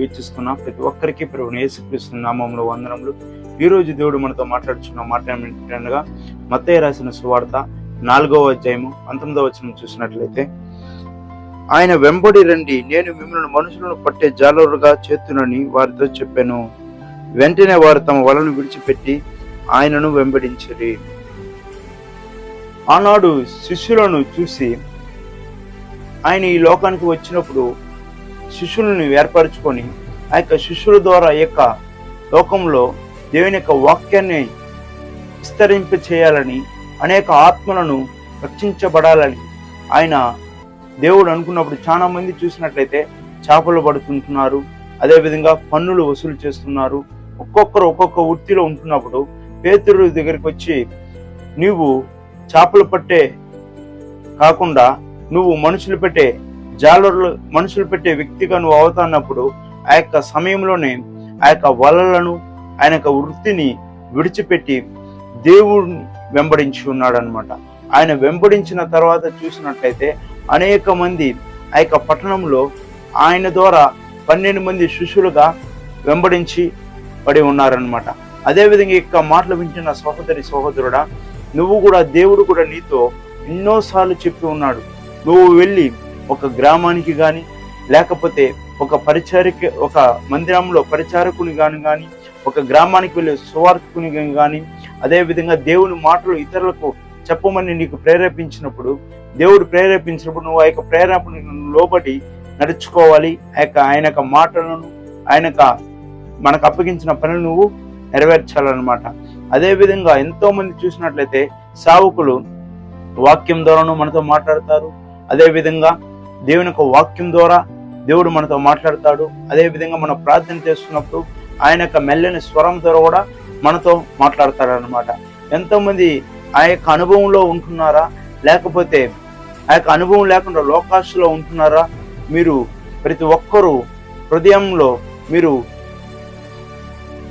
వీక్షిస్తున్న. ప్రతి ఒక్కరికి ప్రభుని యేసుక్రీస్తు నామంలో వందనములు. ఈ రోజు దేవుడు మనతో మాట్లాడుచున్న మాట ఏమిటనగా మత్తయ్య రాసిన సువార్త నాలుగవ అధ్యాయము పంతొమ్మిదవ వచనం చూసినట్లయితే ఆయన వెంబడి రండి నేను మిమ్మల్ని మనుషులను పట్టే జాలరుగా చేతునని వారితో చెప్పాను. వెంటనే వారు తమ వలను విడిచిపెట్టి ఆయనను వెంబడించరి. ఆనాడు శిష్యులను చూసి ఆయన ఈ లోకానికి వచ్చినప్పుడు శిష్యులను ఏర్పరచుకొని ఆ యొక్క శిష్యుల ద్వారా ఈ యొక్క లోకంలో దేవుని యొక్క వాక్యాన్ని విస్తరింప చేయాలని అనేక ఆత్మలను రక్షించబడాలని ఆయన దేవుడు అనుకున్నప్పుడు చాలా మంది చూసినట్లయితే చేపలు పడుతుంటున్నారు అదేవిధంగా పన్నులు వసూలు చేస్తున్నారు. ఒక్కొక్కరు ఒక్కొక్క వృత్తిలో ఉంటున్నప్పుడు పేతురు దగ్గరికి వచ్చి నీవు చేపలు పట్టే కాకుండా నువ్వు మనుషులు పెట్టే జాలర్లు మనుషులు పెట్టే వ్యక్తిగా నువ్వు అవుతున్నప్పుడు ఆ యొక్క సమయంలోనే ఆ యొక్క వలలను ఆయన యొక్క వృత్తిని విడిచిపెట్టి దేవుడిని వెంబడించి ఉన్నాడు అనమాట ఆయన వెంబడించిన తర్వాత చూసినట్లయితే అనేక మంది ఆ యొక్క పట్టణంలో ఆయన ద్వారా పన్నెండు మంది శిష్యులుగా వెంబడించి పడి ఉన్నారనమాట అదేవిధంగా యొక్క మాటలు వింటున్న సహోదరి సహోదరుడా నువ్వు కూడా దేవుడు కూడా నీతో ఎన్నోసార్లు చెప్పి ఉన్నాడు. నువ్వు వెళ్ళి ఒక గ్రామానికి కానీ లేకపోతే ఒక పరిచారిక ఒక మందిరంలో పరిచారకుని గాను కానీ ఒక గ్రామానికి వెళ్ళే సువార్థకుని కానీ అదేవిధంగా దేవుని మాటలు ఇతరులకు చెప్పమని నీకు ప్రేరేపించినప్పుడు దేవుడు ప్రేరేపించినప్పుడు నువ్వు ఆ యొక్క ప్రేరేపణ లోబడి నడుచుకోవాలి. ఆ యొక్క ఆయన యొక్క మాటలను ఆయన మనకు అప్పగించిన పనులు నువ్వు నెరవేర్చాలన్నమాట. అదేవిధంగా ఎంతో మంది చూసినట్లయితే సావుకులు వాక్యం ద్వారాను మనతో మాట్లాడతారు. అదేవిధంగా దేవుని యొక్క వాక్యం ద్వారా దేవుడు మనతో మాట్లాడతాడు. అదేవిధంగా మనం ప్రార్థన చేస్తున్నప్పుడు ఆయన యొక్క మెల్లని స్వరం ద్వారా కూడా మనతో మాట్లాడతాడు అనమాట ఎంతోమంది ఆ యొక్క అనుభవంలో ఉంటున్నారా? లేకపోతే ఆ యొక్క అనుభవం లేకుండా లోకాశలో ఉంటున్నారా? మీరు ప్రతి ఒక్కరూ హృదయంలో మీరు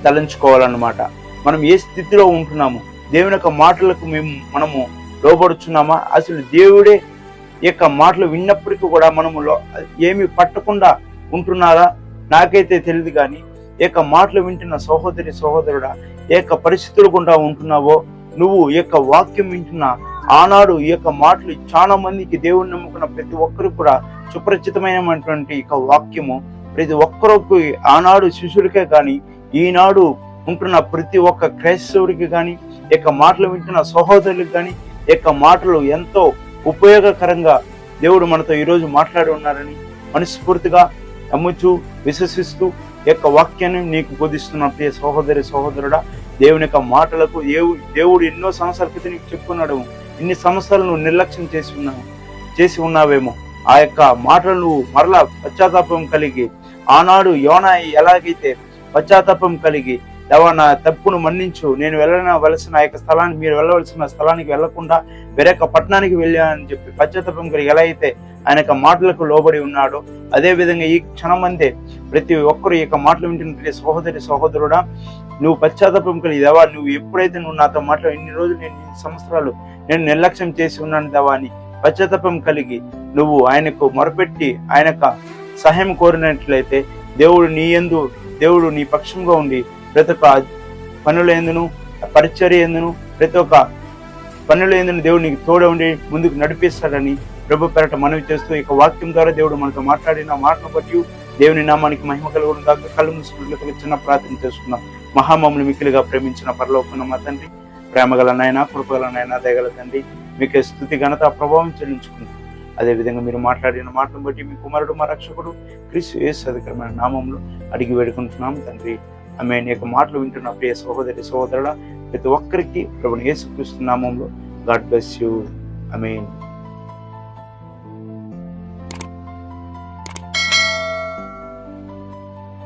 తలంచుకోవాలన్నమాట. మనం ఏ స్థితిలో ఉంటున్నాము? దేవుని యొక్క మాటలకు మేము మనము లోబడుచున్నామా? అసలు దేవుడే ఈ యొక్క మాటలు విన్నప్పటికీ కూడా మనము ఏమి పట్టకుండా ఉంటున్నారా? నాకైతే తెలియదు కానీ ఈ యొక్క మాటలు వింటున్న సహోదరి సహోదరుడా ఏ యొక్క పరిస్థితులు గుండా ఉంటున్నావో? నువ్వు ఈ యొక్క వాక్యం వింటున్న ఆనాడు ఈ యొక్క మాటలు చాలా మందికి దేవుని నమ్ముకున్న ప్రతి ఒక్కరు కూడా సుపరిచితమైనటువంటి యొక్క వాక్యము. ప్రతి ఒక్కరికి ఆనాడు శిష్యుడికే కానీ ఈనాడు ఉంటున్న ప్రతి ఒక్క క్రైస్తవుడికి కానీ ఈ యొక్క మాటలు వింటున్న సహోదరులకు కానీ ఈ యొక్క మాటలు ఎంతో ఉపయోగకరంగా దేవుడు మనతో ఈరోజు మాట్లాడి ఉన్నారని మనస్ఫూర్తిగా నమ్ముచు విశ్వసిస్తూ యొక్క వాక్యాన్ని నీకు బోధిస్తున్న ప్రియ సహోదరి సహోదరుడా దేవుని యొక్క మాటలకు దేవు దేవుడు ఎన్నో సంవత్సరాల క్రితం నీకు చెప్పుకున్నాడు. ఇన్ని సంవత్సరాలు నువ్వు నిర్లక్ష్యం చేసి ఉన్నావు చేసి ఉన్నావేమో. ఆ యొక్క మాటలు నువ్వు మరలా పశ్చాత్తాపం కలిగి ఆనాడు యోన ఎలాగైతే పశ్చాత్తాపం కలిగి దేవా నా తప్పును మన్నించు. నేను వెళ్ళవలసిన ఆ యొక్క స్థలానికి మీరు వెళ్ళవలసిన స్థలానికి వెళ్ళకుండా వేరొక పట్టణానికి వెళ్ళానని చెప్పి పశ్చాత్తాపం కలిగి ఎలా అయితే ఆయన యొక్క మాటలకు లోబడి ఉన్నాడో అదేవిధంగా ఈ క్షణమందే ప్రతి ఒక్కరు ఈ యొక్క మాటలు వింటున్న సహోదరి సహోదరుడా నువ్వు పశ్చాత్తాపం కలిగి దేవా నువ్వు ఎప్పుడైతే నువ్వు నాతో మాట్లాడు ఇన్ని రోజులు నేను ఇన్ని సంవత్సరాలు నేను నిర్లక్ష్యం చేసి ఉన్నాను దేవా అని పశ్చాత్తాపం కలిగి నువ్వు ఆయనకు మొరపెట్టి ఆయన యొక్క సహాయం కోరినట్లయితే దేవుడు నీ ఎందు దేవుడు నీ పక్షంగా ఉండి ప్రతి ఒక్క పనులు ఎందును పరిచర్య ఎందును ప్రతి ఒక్క పనులు ఎందును దేవుడు నీకు తోడ ఉండి ముందుకు నడిపిస్తాడని ప్రభు పెరట మనవి చేస్తూ ఇక వాక్యం ద్వారా దేవుడు మనతో మాట్లాడిన మాటను బట్టి దేవుని నామానికి మహిమ కలుగుడు కాక కళ్ళు మూసుకున్నట్లుగా చిన్న ప్రార్థన చేసుకున్నాం మహామములు మిక్కిలిగా ప్రేమించిన పరలోకున్న మా తండ్రి ప్రేమగల నాయన కృపగల నాయన దయగల తండ్రి మీకు స్థుతి ఘనత ప్రభావం చెల్లించుకుంది అదే విధంగా మీరు మాట్లాడిన మాటను బట్టి మీ కుమారుడు మా రక్షకుడు క్రీస్తు ఏ సదుకరమైన నామంలో అడిగి వేడుకుంటున్నాం తండ్రి. ఆమె యొక్క మాటలు వింటున్న ప్రియ సహోదరి సహోదరుడ ప్రతి ఒక్కరికి ప్రభుని యేసుక్రీస్తు నామంలో God bless you I mean